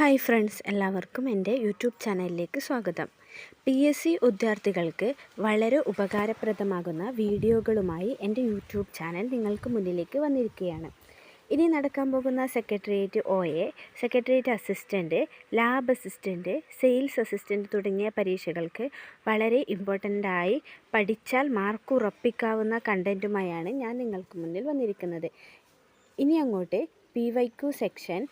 Hi friends എല്ലാവർക്കും എന്റെ YouTube ചാനലിലേക്ക് സ്വാഗതം. പി എസ് സി ഉദ്യോഗാർത്ഥികൾക്ക് വളരെ ഉപകാരപ്രദമാകുന്ന വീഡിയോകളുമായി എന്റെ യൂട്യൂബ് ചാനൽ നിങ്ങൾക്ക് മുന്നിലേക്ക് വന്നിരിക്കുകയാണ്. ഇനി നടക്കാൻ പോകുന്ന secretariat O A secretariat assistant lab assistant sales assistant തുടങ്ങിയ പരീക്ഷകൾക്ക് വളരെ ഇമ്പോർട്ടന്റായി പഠിച്ചാൽ മാർക്ക് ഉറപ്പിക്കാവുന്ന കണ്ടന്റുമായാണ് ഞാൻ നിങ്ങൾക്ക് മുന്നിൽ വന്നിരിക്കുന്നത്. ഇനി അങ്ങോട്ട് P Y Q section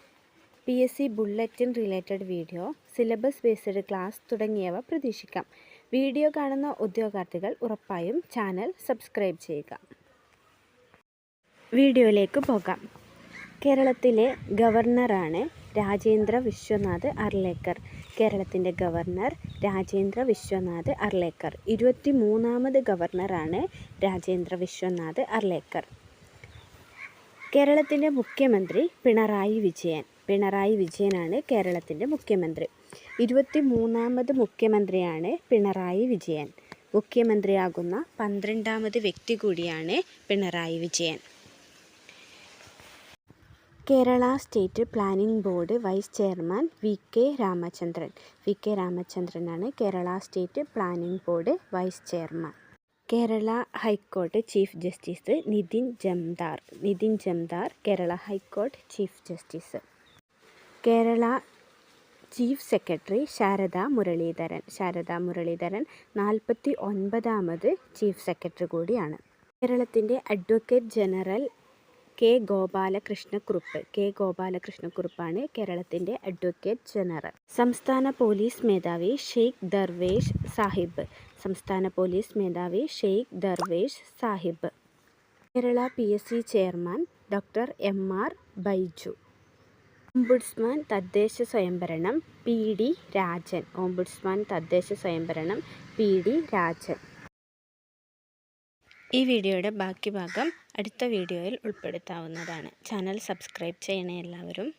P S C bulletin related video syllabus based class തുടങ്ങിയവ പ്രതീക്ഷിക്കാം. വീഡിയോ കാണുന്ന ഉദ്യോഗാർത്ഥികൾ ഉറപ്പായും ചാനൽ സബ്സ്ക്രൈബ് ചെയ്യുക. വീഡിയോയിലേക്ക് പോകാം. കേരളത്തിലെ ഗവർണറാണ് രാജേന്ദ്ര വിശ്വനാഥ് അർലേക്കർ. കേരളത്തിന്റെ ഗവർണർ രാജേന്ദ്ര വിശ്വനാഥ് അർലേക്കർ. ഇരുപത്തി മൂന്നാമത് ഗവർണറാണ് രാജേന്ദ്ര വിശ്വനാഥ് അർലേക്കർ. കേരളത്തിന്റെ മുഖ്യമന്ത്രി പിണറായി വിജയൻ. പിണറായി വിജയനാണ് കേരളത്തിന്റെ മുഖ്യമന്ത്രി. ഇരുപത്തി മൂന്നാമത് മുഖ്യമന്ത്രിയാണ് പിണറായി വിജയൻ. മുഖ്യമന്ത്രിയാകുന്ന പന്ത്രണ്ടാമത് വ്യക്തി കൂടിയാണ് Pinarayi Vijayan. Kerala state planning board vice chairman V K Ramachandran. V K രാമചന്ദ്രനാണ് Kerala state planning board vice chairman. Kerala high court chief justice Nitin Jamdar. Nitin Jamdar Kerala high court chief justice. Kerala chief secretary Sarada Muraleedharan. Sarada Muraleedharan നാൽപ്പത്തി ഒൻപതാമത് chief secretary കൂടിയാണ്. കേരളത്തിന്റെ advocate general K Gopalakrishna Kurup. K ഗോപാലകൃഷ്ണക്കുറുപ്പാണ് കേരളത്തിന്റെ advocate general. സംസ്ഥാന police മേധാവി ഷെയ്ഖ് ദർവേഷ് സാഹിബ്. സംസ്ഥാന police മേധാവി Sheikh Darvesh Sahib. Kerala P S C chairman doctor M R Baiju. Ombudsman തദ്ദേശ സ്വയംഭരണം പി ഡി രാജൻ. ഓംബുഡ്സ്മാൻ തദ്ദേശ സ്വയംഭരണം പി ഡി രാജൻ. ഈ വീഡിയോയുടെ ബാക്കി ഭാഗം അടുത്ത വീഡിയോയിൽ ഉൾപ്പെടുത്താവുന്നതാണ്. ചാനൽ സബ്സ്ക്രൈബ് ചെയ്യണേ എല്ലാവരും.